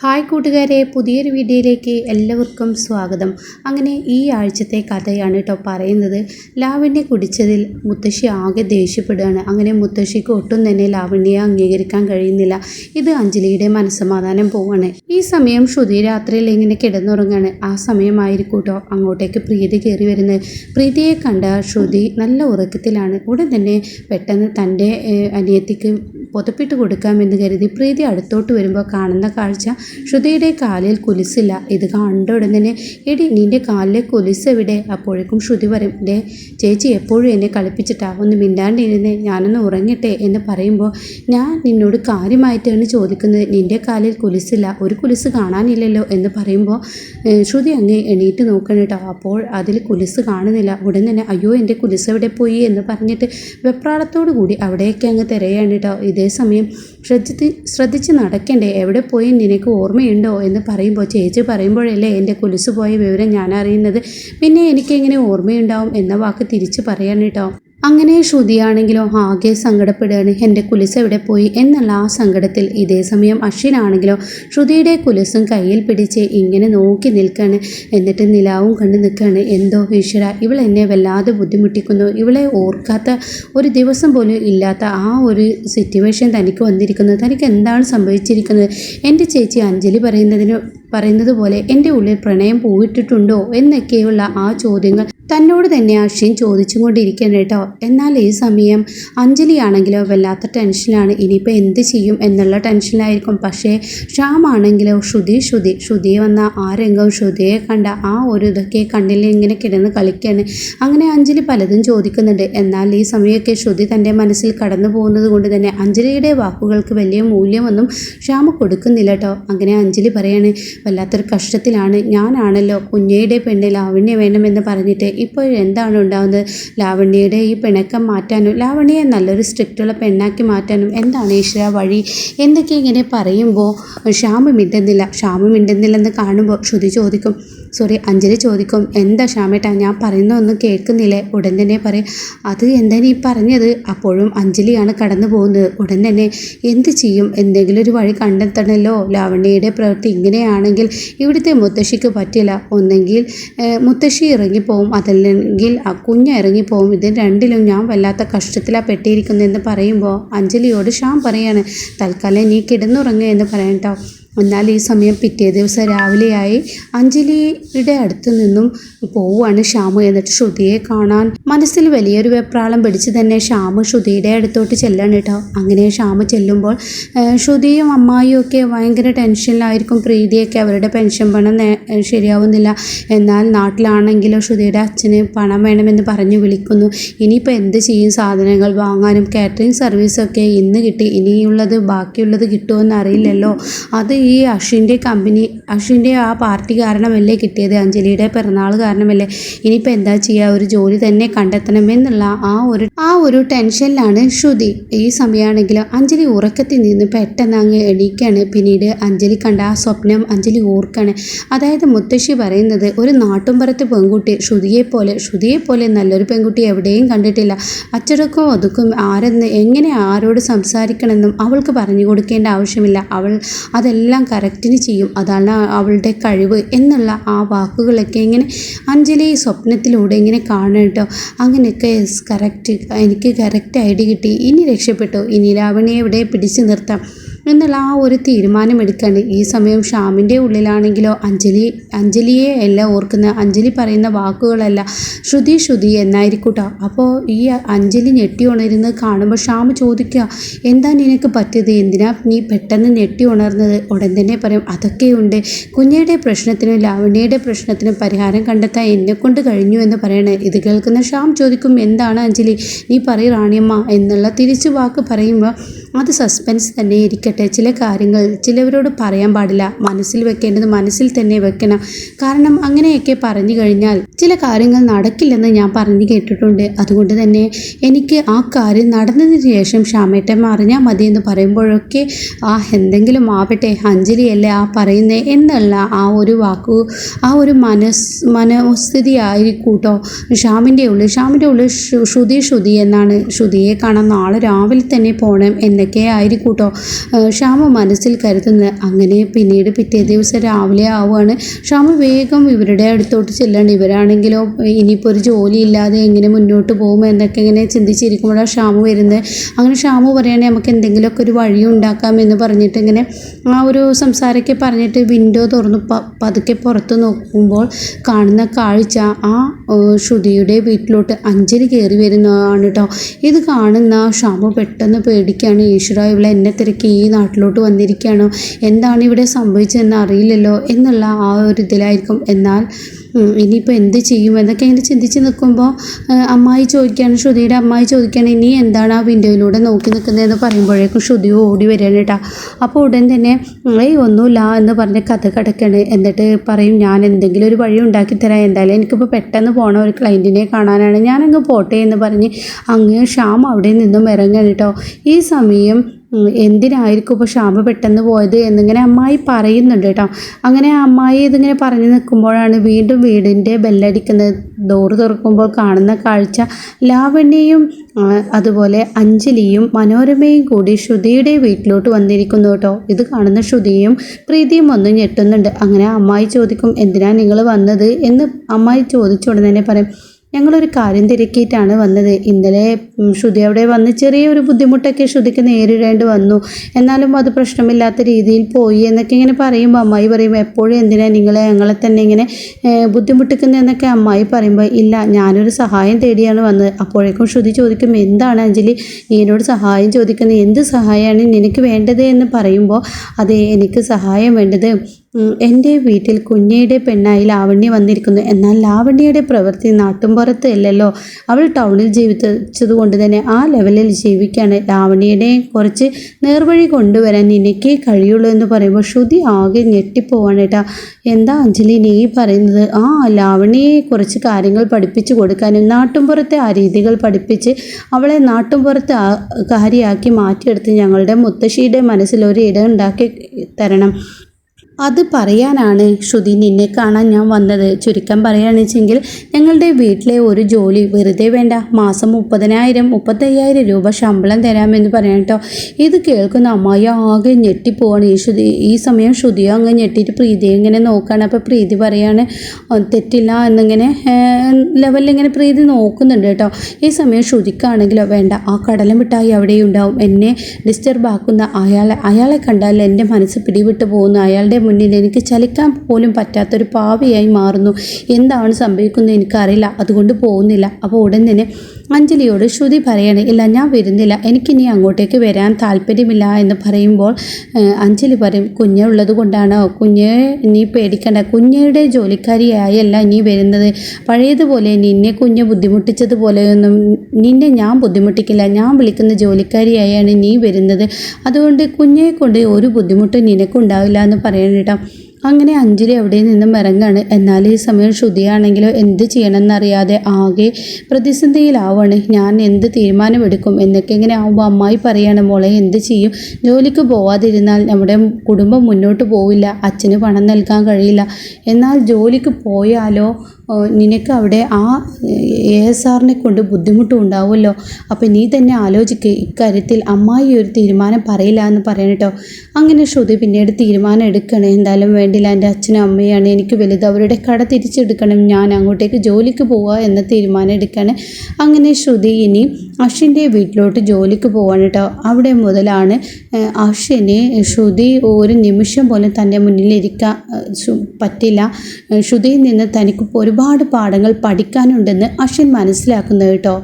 Hi കൂട്ടുകാരെ പുതിയൊരു വീഡിയോയിലേക്ക് എല്ലാവർക്കും സ്വാഗതം. അങ്ങനെ ഈ ആഴ്ചത്തെ കഥയാണ് കേട്ടോ പറയുന്നത്. ലാവണ്യ കുടിച്ചതിൽ മുത്തശ്ശി ആകെ ദേഷ്യപ്പെടുകയാണ്. അങ്ങനെ മുത്തശ്ശിക്ക് ഒട്ടും തന്നെ ലാവണ്യയെ അംഗീകരിക്കാൻ കഴിയുന്നില്ല. ഇത് അഞ്ജലിയുടെ മനസ്സമാധാനം പോവാണ്. ഈ സമയം ശ്രുതി രാത്രിയിൽ ഇങ്ങനെ കിടന്നുറങ്ങാണ്. ആ സമയമായിരിക്കും കേട്ടോ അങ്ങോട്ടേക്ക് പ്രീതി കയറി വരുന്നത്. പ്രീതിയെ കണ്ട ശ്രുതി നല്ല ഉറക്കത്തിലാണ്. ഉടൻ തന്നെ പെട്ടെന്ന് തന്റെ അനിയത്തിക്ക് പുതപ്പിട്ട് കൊടുക്കാമെന്ന് കരുതി പ്രീതി അടുത്തോട്ട് വരുമ്പോൾ കാണുന്ന കാഴ്ച ശ്രുതിയുടെ കാലിൽ കുലിസില്ല. ഇത് കണ്ട ഉടനെ എടി നിന്റെ കാലിലെ കുലിസ് എവിടെ? അപ്പോഴേക്കും ശ്രുതി പറയും ഡേ ചേച്ചി എപ്പോഴും എന്നെ കളിപ്പിച്ചിട്ടാ. ഒന്ന് മിണ്ടാണ്ടിരുന്നേ ഞാനൊന്ന് ഉറങ്ങട്ടെ എന്ന് പറയുമ്പോൾ ഞാൻ നിന്നോട് കാര്യമായിട്ടാണ് ചോദിക്കുന്നത്. നിന്റെ കാലിൽ കുലിസില്ല. ഒരു കുലിസ് കാണാനില്ലല്ലോ എന്ന് പറയുമ്പോൾ ശ്രുതി അങ്ങ് എണീറ്റ് നോക്കണം കേട്ടോ. അപ്പോൾ അതിൽ കുലിസ് കാണുന്നില്ല. ഉടൻ തന്നെ അയ്യോ എന്റെ കുലിസ് എവിടെ പോയി? എന്ന് പറഞ്ഞിട്ട് വെപ്രാളത്തോടു കൂടി അവിടെയൊക്കെ അങ്ങ് തിരയാണ് കേട്ടോ. ഇതേ സമയം ശ്രദ്ധിച്ച് ശ്രദ്ധിച്ച് നടക്കണ്ടേ? എവിടെ പോയി നിനക്ക് ഓർമ്മയുണ്ടോ? എന്ന് പറയുമ്പോൾ ചേച്ചി പറയുമ്പോഴല്ലേ എന്റെ കുലിസ് പോയ വിവരം ഞാൻ അറിയുന്നത് പിന്നെ എനിക്കെങ്ങനെ ഓർമ്മയുണ്ടാവും? എന്ന വാക്ക് തിരിച്ച് പറയാൻ കേട്ടോ. അങ്ങനെ ശ്രുതിയാണെങ്കിലോ ആകെ സങ്കടപ്പെടുകയാണ്. എന്റെ കുലിസ് എവിടെ പോയി? എന്നുള്ള ആ സങ്കടത്തിൽ ഇതേ സമയം അശ്വിനാണെങ്കിലോ ശ്രുതിയുടെ കുലിസും കയ്യിൽ പിടിച്ച് ഇങ്ങനെ നോക്കി നിൽക്കുകയാണ്. എന്നിട്ട് നിലാവും കണ്ടു നിൽക്കുകയാണ്. എന്തോ ഈശ്വര ഇവൾ എന്നെ വല്ലാതെ ബുദ്ധിമുട്ടിക്കുന്നു. ഇവളെ ഓർക്കാത്ത ഒരു ദിവസം പോലും ഇല്ലാത്ത ആ ഒരു സിറ്റുവേഷൻ തനിക്ക് വന്നിരിക്കുന്നത് തനിക്ക് എന്താണ് സംഭവിച്ചിരിക്കുന്നത്? എന്റെ ചേച്ചി അഞ്ജലി പറയുന്നതിന് പറയുന്നത് പോലെ എന്റെ ഉള്ളിൽ പ്രണയം പോയിട്ടിട്ടുണ്ടോ എന്നൊക്കെയുള്ള ആ ചോദ്യങ്ങൾ തന്നോട് തന്നെ അക്ഷയൻ ചോദിച്ചും കൊണ്ടിരിക്കണം കേട്ടോ. എന്നാൽ ഈ സമയം അഞ്ജലിയാണെങ്കിലോ വല്ലാത്ത ടെൻഷനാണ് ഇനിയിപ്പോൾ എന്ത് ചെയ്യും എന്നുള്ള ടെൻഷനായിരിക്കും പക്ഷേ ശ്യാം ആണെങ്കിലോ ശ്രുതി ശ്രുതി ശ്രുതിയെ വന്ന ആ രംഗം ശ്രുതിയെ കണ്ട ആ ഒരു ഇതൊക്കെ കണ്ണിൽ ഇങ്ങനെ കിടന്ന് കളിക്കുകയാണ് അങ്ങനെ അഞ്ജലി പലതും ചോദിക്കുന്നുണ്ട്. എന്നാൽ ഈ സമയമൊക്കെ ശ്രുതി തന്റെ മനസ്സിൽ കടന്നു പോകുന്നത് കൊണ്ട് തന്നെ അഞ്ജലിയുടെ വാക്കുകൾക്ക് വലിയ മൂല്യമൊന്നും ശ്യാമ കൊടുക്കുന്നില്ല കേട്ടോ. അങ്ങനെ അഞ്ജലി പറയാണ് വല്ലാത്തൊരു കഷ്ടത്തിലാണ്. ഞാനാണല്ലോ കുഞ്ഞയുടെ പെണ്ണ് ലാവണ്യ വേണമെന്ന് പറഞ്ഞിട്ട് ഇപ്പോൾ എന്താണ് ഉണ്ടാകുന്നത് ലാവണ്യയുടെ ഈ പിണക്കം മാറ്റാനും ലാവണ്യയെ നല്ലൊരു സ്ട്രിക്റ്റുള്ള പെണ്ണാക്കി മാറ്റാനും എന്താണ് ഈശ്വര വഴി? എന്തൊക്കെ ഇങ്ങനെ പറയുമ്പോൾ ക്ഷാമം മിണ്ടുന്നില്ല. ക്ഷാമം മിണ്ടുന്നില്ലെന്ന് കാണുമ്പോൾ ശ്രുതി ചോദിക്കും സോറി അഞ്ജലി ചോദിക്കും എന്താ ശ്യാമേട്ടാ ഞാൻ പറയുന്നതൊന്നും കേൾക്കുന്നില്ലേ? ഉടൻ തന്നെ പറയും. അത് എന്താ നീ പറഞ്ഞത്? അപ്പോഴും അഞ്ജലിയാണ് കടന്നു പോകുന്നത്. ഉടൻ തന്നെ എന്ത് ചെയ്യും? എന്തെങ്കിലും ഒരു വഴി കണ്ടെത്തണമല്ലോ ലാവണ്യയുടെ പ്രവൃത്തി ഇങ്ങനെയാണെങ്കിൽ ഇവിടുത്തെ മുത്തശ്ശിക്ക് പറ്റില്ല. ഒന്നെങ്കിൽ മുത്തശ്ശി ഇറങ്ങിപ്പോവും. അതല്ലെങ്കിൽ ആ കുഞ്ഞ് ഇറങ്ങിപ്പോവും. ഇത് രണ്ടിലും ഞാൻ വല്ലാത്ത കഷ്ടത്തിലാണ് പെട്ടിയിരിക്കുന്നതെന്ന് പറയുമ്പോൾ അഞ്ജലിയോട് ഷാം പറയാണ് തൽക്കാലം നീ കിടന്നുറങ്ങുക എന്ന് പറയാം കേട്ടോ എന്നാൽ ഈ സമയം പിറ്റേ ദിവസം രാവിലെയായി അഞ്ജലിയുടെ അടുത്ത് നിന്നും പോവുകയാണ് ഷാമു എന്നിട്ട് ശ്രുതിയെ കാണാൻ. മനസ്സിൽ വലിയൊരു വെപ്രാളം പിടിച്ച് തന്നെ ഷാമു ശ്രുതിയുടെ അടുത്തോട്ട് ചെല്ലണം കേട്ടോ. അങ്ങനെ ഷാമു ചെല്ലുമ്പോൾ ശ്രുതിയും അമ്മായിയും ഒക്കെ ഭയങ്കര ടെൻഷനിലായിരിക്കും പ്രീതിയൊക്കെ അവരുടെ പെൻഷൻ പണം ശരിയാവുന്നില്ല. എന്നാൽ നാട്ടിലാണെങ്കിലും ശ്രുതിയുടെ അച്ഛന് പണം വേണമെന്ന് പറഞ്ഞു വിളിക്കുന്നു. ഇനിയിപ്പോൾ എന്ത് ചെയ്യും? സാധനങ്ങൾ വാങ്ങാനും കാറ്ററിംഗ് സർവീസൊക്കെ ഇന്ന് കിട്ടി. ഇനിയുള്ളത് ബാക്കിയുള്ളത് കിട്ടുമെന്ന് അറിയില്ലല്ലോ. അത് ഈ അശ്വിന്റെ കമ്പനി അശ്വിന്റെ ആ പാർട്ടി കാരണമല്ലേ കിട്ടിയത്? അഞ്ജലിയുടെ പിറന്നാൾ കാരണമല്ലേ? ഇനിയിപ്പോൾ എന്താ ചെയ്യുക ഒരു ജോലി തന്നെ കണ്ടെത്തണമെന്നുള്ള ആ ഒരു ആ ഒരു ടെൻഷനിലാണ് ശ്രുതി. ഈ സമയമാണെങ്കിലും അഞ്ജലി ഉറക്കത്തിൽ നിന്ന് പെട്ടെന്ന് അങ്ങ് എണീക്കാണ്. പിന്നീട് അഞ്ജലി കണ്ട ആ സ്വപ്നം അഞ്ജലി ഓർക്കാണ്. അതായത് മുത്തശ്ശി പറയുന്നത് ഒരു നാട്ടുംപുറത്ത് പെൺകുട്ടി ശ്രുതിയെ പോലെ ശ്രുതിയെ പോലെ നല്ലൊരു പെൺകുട്ടി എവിടെയും കണ്ടിട്ടില്ല. അച്ചടക്കവും ഒതുക്കും ആരെന്ന് എങ്ങനെ ആരോട് സംസാരിക്കണമെന്നും അവൾക്ക് പറഞ്ഞു കൊടുക്കേണ്ട ആവശ്യമില്ല. അവൾ അതെല്ലാം കറക്റ്റിന് ചെയ്യും. അതാണ് അവളുടെ കഴിവ് എന്നുള്ള ആ വാക്കുകളൊക്കെ ഇങ്ങനെ അഞ്ജലി സ്വപ്നത്തിലൂടെ ഇങ്ങനെ കാണും കേട്ടോ. അങ്ങനെയൊക്കെ കറക്റ്റ് എനിക്ക് കറക്റ്റ് ഐഡിയ കിട്ടി. ഇനി രക്ഷപ്പെട്ടു. ഇനി രാവണിയെ ഇവിടെ പിടിച്ചു നിർത്താം? എന്നുള്ള ആ ഒരു തീരുമാനമെടുക്കാണ്ട് ഈ സമയം ഷ്യാമിന്റെ ഉള്ളിലാണെങ്കിലോ അഞ്ജലി അഞ്ജലിയെ അല്ല ഓർക്കുന്ന അഞ്ജലി പറയുന്ന വാക്കുകളല്ല ശ്രുതി ശ്രുതി എന്നായിരിക്കൂട്ടോ. അപ്പോൾ ഈ അഞ്ജലി ഞെട്ടി ഉണരുന്നത് കാണുമ്പോൾ ഷ്യാം ചോദിക്കുക എന്താ നിനക്ക് പറ്റിയത്? എന്തിനാ നീ പെട്ടെന്ന് ഞെട്ടി ഉണർന്നത്? ഉടൻ തന്നെ പറയും അതൊക്കെയുണ്ട്. കുഞ്ഞയുടെ പ്രശ്നത്തിനും ലാവണ്യയുടെ പ്രശ്നത്തിനും പരിഹാരം കണ്ടെത്താൻ എന്നെക്കൊണ്ട് കഴിഞ്ഞു എന്ന് പറയണേ. ഇത് കേൾക്കുന്ന ഷ്യാം ചോദിക്കും എന്താണ് അഞ്ജലി? നീ പറയ് റാണിയമ്മ എന്നുള്ള തിരിച്ചു വാക്ക് പറയുമ്പോൾ അത് സസ്പെൻസ് തന്നെ ഇരിക്കട്ടെ. ചില കാര്യങ്ങൾ ചിലവരോട് പറയാൻ പാടില്ല. മനസ്സിൽ വെക്കേണ്ടത് മനസ്സിൽ തന്നെ വെക്കണം. കാരണം അങ്ങനെയൊക്കെ പറഞ്ഞു കഴിഞ്ഞാൽ ചില കാര്യങ്ങൾ നടക്കില്ലെന്ന് ഞാൻ പറഞ്ഞു കേട്ടിട്ടുണ്ട്. അതുകൊണ്ട് തന്നെ എനിക്ക് ആ കാര്യം നടന്നതിന് ശേഷം ഷാമേട്ടൻ അറിഞ്ഞാൽ മതി എന്ന് പറയുമ്പോഴൊക്കെ ആ എന്തെങ്കിലും ആവട്ടെ അഞ്ജലിയല്ലേ ആ പറയുന്നേ എന്നുള്ള ആ ഒരു വാക്കു ആ ഒരു മനസ് മനോസ്ഥിതി ആയിരിക്കൂട്ടോ കേട്ടോ ഷാമിന്റെ ഉള്ളിൽ ഷാമിന്റെ ഉള്ളിൽ ശ്രു- ശ്രുതി ശ്രുതി എന്നാണ്. ശ്രുതിയെ കാണാൻ നാളെ രാവിലെ തന്നെ പോകണം എന്നൊക്കെ ആയിരിക്കും കേട്ടോ ശ്യാമ മനസ്സിൽ കരുതുന്നത് അങ്ങനെ പിന്നീട് പിറ്റേ ദിവസം രാവിലെ ആവുകയാണ്. ശ്യാമ വേഗം ഇവരുടെ അടുത്തോട്ട് ചെല്ലാണ്. ഇവരാണെങ്കിലോ ഇനിയിപ്പോൾ ഒരു ജോലി ഇല്ലാതെ എങ്ങനെ മുന്നോട്ട് പോകും എന്നൊക്കെ ഇങ്ങനെ ചിന്തിച്ചിരിക്കുമ്പോഴാണ് ക്ഷാമ വരുന്നത്. അങ്ങനെ ക്ഷാമ പറയുകയാണെങ്കിൽ നമുക്ക് എന്തെങ്കിലുമൊക്കെ ഒരു വഴി ഉണ്ടാക്കാം എന്ന് പറഞ്ഞിട്ട് ഇങ്ങനെ ആ ഒരു സംസാരമൊക്കെ പറഞ്ഞിട്ട് വിൻഡോ തുറന്ന് പ പതുക്കെ പുറത്ത് നോക്കുമ്പോൾ കാണുന്ന കാഴ്ച ആ ശ്രുതിയുടെ വീട്ടിലോട്ട് അഞ്ജലി കയറി വരുന്നതാണ് കേട്ടോ. ഇത് കാണുന്ന ക്ഷാമ പെട്ടെന്ന് പേടിക്കുകയാണ്. ഈശ്വര ഇവളെ എന്നെ തിരക്കി ഈ നാട്ടിലോട്ട് വന്നിരിക്കുകയാണോ. എന്താണ് ഇവിടെ സംഭവിച്ചതെന്ന് അറിയില്ലല്ലോ എന്നുള്ള ആ ഒരു ഇതിലായിരിക്കും. എന്നാൽ ഇനിയിപ്പോൾ എന്ത് ചെയ്യും? എന്നൊക്കെ ഇങ്ങനെ ചിന്തിച്ച് നിൽക്കുമ്പോൾ അമ്മായി ചോദിക്കുകയാണ് ശ്രുതിയുടെ അമ്മായി ചോദിക്കുകയാണ് ഇനി എന്താണ് ആ വിൻഡോയിലൂടെ നോക്കി നിൽക്കുന്നതെന്ന് പറയുമ്പോഴേക്കും ശ്രുതി ഓടി വരികയാണ് കേട്ടോ അപ്പോൾ ഉടൻ തന്നെ ഏയ് ഒന്നുമില്ല എന്ന് പറഞ്ഞ് കഥ കിടക്കുകയാണ്. എന്നിട്ട് പറയും ഞാൻ എന്തെങ്കിലും ഒരു വഴി ഉണ്ടാക്കി തരാം. എന്തായാലും എനിക്കിപ്പോൾ പെട്ടെന്ന് പോണ ഒരു ക്ലയന്റിനെ കാണാനാണ്. ഞാനങ്ങ് പോട്ടെ എന്ന് പറഞ്ഞ് അങ്ങ് ഷ്യാം അവിടെ നിന്നും ഇറങ്ങുകയാണ് കേട്ടോ ഈ സമയം എന്തിനായിരിക്കും ഇപ്പോൾ ക്ഷാമ പെട്ടെന്ന് പോയത് എന്നിങ്ങനെ അമ്മായി പറയുന്നുണ്ട് കേട്ടോ. അങ്ങനെ അമ്മായി ഇതിങ്ങനെ പറഞ്ഞു നിൽക്കുമ്പോഴാണ് വീണ്ടും വീടിന്റെ ബെല്ലടിക്കുന്നത്. ഡോറ് തുറക്കുമ്പോൾ കാണുന്ന കാഴ്ച ലാവണ്യയും അതുപോലെ അഞ്ജലിയും മനോരമയും കൂടി ശ്രുതിയുടെ വീട്ടിലോട്ട് വന്നിരിക്കുന്നു കേട്ടോ. ഇത് കാണുന്ന ശ്രുതിയും പ്രീതിയും ഒന്നും ഞെട്ടുന്നുണ്ട്. അങ്ങനെ അമ്മായി ചോദിക്കും എന്തിനാണ് നിങ്ങൾ വന്നത്? എന്ന് അമ്മായി ചോദിച്ച ഉടനെ പറയും ഞങ്ങളൊരു കാര്യം തിരക്കിയിട്ടാണ് വന്നത്. ഇന്നലെ ശ്രുതി അവിടെ വന്ന് ചെറിയൊരു ബുദ്ധിമുട്ടൊക്കെ ശ്രുതിക്ക് നേരിടേണ്ടി വന്നു. എന്നാലും അത് പ്രശ്നമില്ലാത്ത രീതിയിൽ പോയി എന്നൊക്കെ ഇങ്ങനെ പറയുമ്പോൾ അമ്മായി പറയും എപ്പോഴും എന്തിനാണ് നിങ്ങളെ ഞങ്ങളെ തന്നെ ഇങ്ങനെ ബുദ്ധിമുട്ടിക്കുന്നതെന്നൊക്കെ അമ്മായി പറയുമ്പോൾ ഇല്ല ഞാനൊരു സഹായം തേടിയാണ് വന്നത്. അപ്പോഴേക്കും ശ്രുതി ചോദിക്കും എന്താണ് അഞ്ജലി? നീ എന്നോട് സഹായം ചോദിക്കുന്നത്? എന്ത് സഹായമാണ് നിനക്ക് വേണ്ടത്? എന്ന് പറയുമ്പോൾ അതെ എനിക്ക് സഹായം വേണ്ടത് എന്റെ വീട്ടിൽ കുഞ്ഞയുടെ പെണ്ണായി ലാവണ്യ വന്നിരിക്കുന്നു. എന്നാൽ ലാവണ്യയുടെ പ്രവൃത്തി നാട്ടുംപുറത്ത് അല്ലല്ലോ. അവൾ ടൗണിൽ ജീവിച്ചത് കൊണ്ട് തന്നെ ആ ലെവലിൽ ജീവിക്കുകയാണ്. ലാവണ്യയുടെ കുറച്ച് നേർവഴി കൊണ്ടുവരാൻ നിനക്കേ കഴിയുള്ളൂ എന്ന് പറയുമ്പോൾ ശ്രുതി ആകെ ഞെട്ടിപ്പോവാണ് കേട്ടോ. എന്താ അഞ്ജലി നീ പറയുന്നത്? ആ ലാവണ്യയെ കുറച്ച് കാര്യങ്ങൾ പഠിപ്പിച്ചു കൊടുക്കാനും നാട്ടുംപുറത്തെ ആ രീതികൾ പഠിപ്പിച്ച് അവളെ നാട്ടുംപുറത്ത് കാര്യമാക്കി മാറ്റിയെടുത്ത് ഞങ്ങളുടെ മുത്തശ്ശിയുടെ മനസ്സിൽ ഒരു ഇടം ഉണ്ടാക്കി തരണം. അത് പറയാനാണ് ശ്രുതി നിന്നെ കാണാൻ ഞാൻ വന്നത്. ചുരുക്കം പറയുകയാണെന്നുവെച്ചെങ്കിൽ ഞങ്ങളുടെ വീട്ടിലെ ഒരു ജോലി വെറുതെ വേണ്ട. മാസം മുപ്പതിനായിരം മുപ്പത്തയ്യായിരം രൂപ ശമ്പളം തരാമെന്ന് പറയാം കേട്ടോ. ഇത് കേൾക്കുന്ന അമ്മായി ആകെ ഞെട്ടിപ്പോവാണ്. ഈ ശ്രുതി ഈ സമയം ശ്രുതിയോ അങ്ങ് ഞെട്ടിയിട്ട് പ്രീതിയെ ഇങ്ങനെ നോക്കുകയാണ്. അപ്പോൾ പ്രീതി പറയാണ് "ആ, തെറ്റില്ല എന്നിങ്ങനെ ലെവലിൽ ഇങ്ങനെ പ്രീതി നോക്കുന്നുണ്ട് കേട്ടോ. ഈ സമയം ശ്രുതിക്കാണെങ്കിലോ വേണ്ട ആ കടലം മിഠായി അവിടെ ഉണ്ടാവും എന്നെ ഡിസ്റ്റർബ് ആക്കുന്ന അയാളെ അയാളെ കണ്ടാൽ എന്റെ മനസ്സ് പിടിവിട്ട് പോകുന്നു. അയാളുടെ മുന്നിൽ എനിക്ക് ചലിക്കാൻ പോലും പറ്റാത്തൊരു പാവയായി മാറുന്നു. എന്താണ് സംഭവിക്കുന്നത് എനിക്കറിയില്ല. അതുകൊണ്ട് പോകുന്നില്ല. അപ്പോൾ ഉടൻ തന്നെ അഞ്ജലിയോട് ശ്രുതി പറയണേ ഇല്ല ഞാൻ വരുന്നില്ല. എനിക്കിനി അങ്ങോട്ടേക്ക് വരാൻ താല്പര്യമില്ല എന്ന് പറയുമ്പോൾ അഞ്ജലി പറയും കുഞ്ഞ് ഉള്ളത് കൊണ്ടാണോ കുഞ്ഞ് നീ പേടിക്കണ്ട. കുഞ്ഞയുടെ ജോലിക്കാരിയായല്ല നീ വരുന്നത്. പഴയതുപോലെ നിന്നെ കുഞ്ഞ് ബുദ്ധിമുട്ടിച്ചതുപോലെയൊന്നും നിന്നെ ഞാൻ ബുദ്ധിമുട്ടിക്കില്ല. ഞാൻ വിളിക്കുന്ന ജോലിക്കാരിയായാണ് നീ വരുന്നത്. അതുകൊണ്ട് കുഞ്ഞെ കൊണ്ട് ഒരു ബുദ്ധിമുട്ടും നിനക്കുണ്ടാവില്ല എന്ന് പറയണം കേട്ടോ അങ്ങനെ അഞ്ജലി അവിടെ നിന്നും ഇറങ്ങാണ്. എന്നാൽ ഈ സമയം ശ്രുതിയാണെങ്കിലോ എന്ത് ചെയ്യണമെന്നറിയാതെ ആകെ പ്രതിസന്ധിയിലാവാണ് ഞാൻ എന്ത് തീരുമാനമെടുക്കും എന്നൊക്കെ ഇങ്ങനെ ആവുമ്പോൾ അമ്മായി പറയാണ് മോളെ എന്ത് ചെയ്യും? ജോലിക്ക് പോവാതിരുന്നാൽ നമ്മുടെ കുടുംബം മുന്നോട്ട് പോവില്ല. അച്ഛന് പണം നൽകാൻ കഴിയില്ല. എന്നാൽ ജോലിക്ക് പോയാലോ നിനക്ക് അവിടെ ആ എ എസ് ആറിനെ കൊണ്ട് ബുദ്ധിമുട്ടും ഉണ്ടാവുമല്ലോ. അപ്പം നീ തന്നെ ആലോചിക്ക് ഇക്കാര്യത്തിൽ അമ്മായി ഒരു തീരുമാനം പറയില്ല എന്ന് പറയണം കേട്ടോ അങ്ങനെ ശ്രുതി പിന്നീട് തീരുമാനം എടുക്കണേ എന്തായാലും വേണ്ടില്ല. എന്റെ അച്ഛനും അമ്മയാണ് എനിക്ക് വലുത്. അവരുടെ കട തിരിച്ചെടുക്കണം. ഞാൻ അങ്ങോട്ടേക്ക് ജോലിക്ക് പോവുക എന്ന തീരുമാനം എടുക്കുകയാണ് അങ്ങനെ ശ്രുതി ഇനി അഷിന്റെ വീട്ടിലോട്ട് ജോലിക്ക് പോവാണ് കേട്ടോ. അവിടെ മുതലാണ് അഷിനെ ശ്രുതി ഒരു നിമിഷം പോലും തന്റെ മുന്നിലിരിക്കാൻ പറ്റില്ല. ശ്രുതിയിൽ നിന്ന് തനിക്ക് ഒരുപാട് പാഠങ്ങൾ പഠിക്കാനുണ്ടെന്ന് അഷിൻ മനസ്സിലാക്കുന്നത് കേട്ടോ.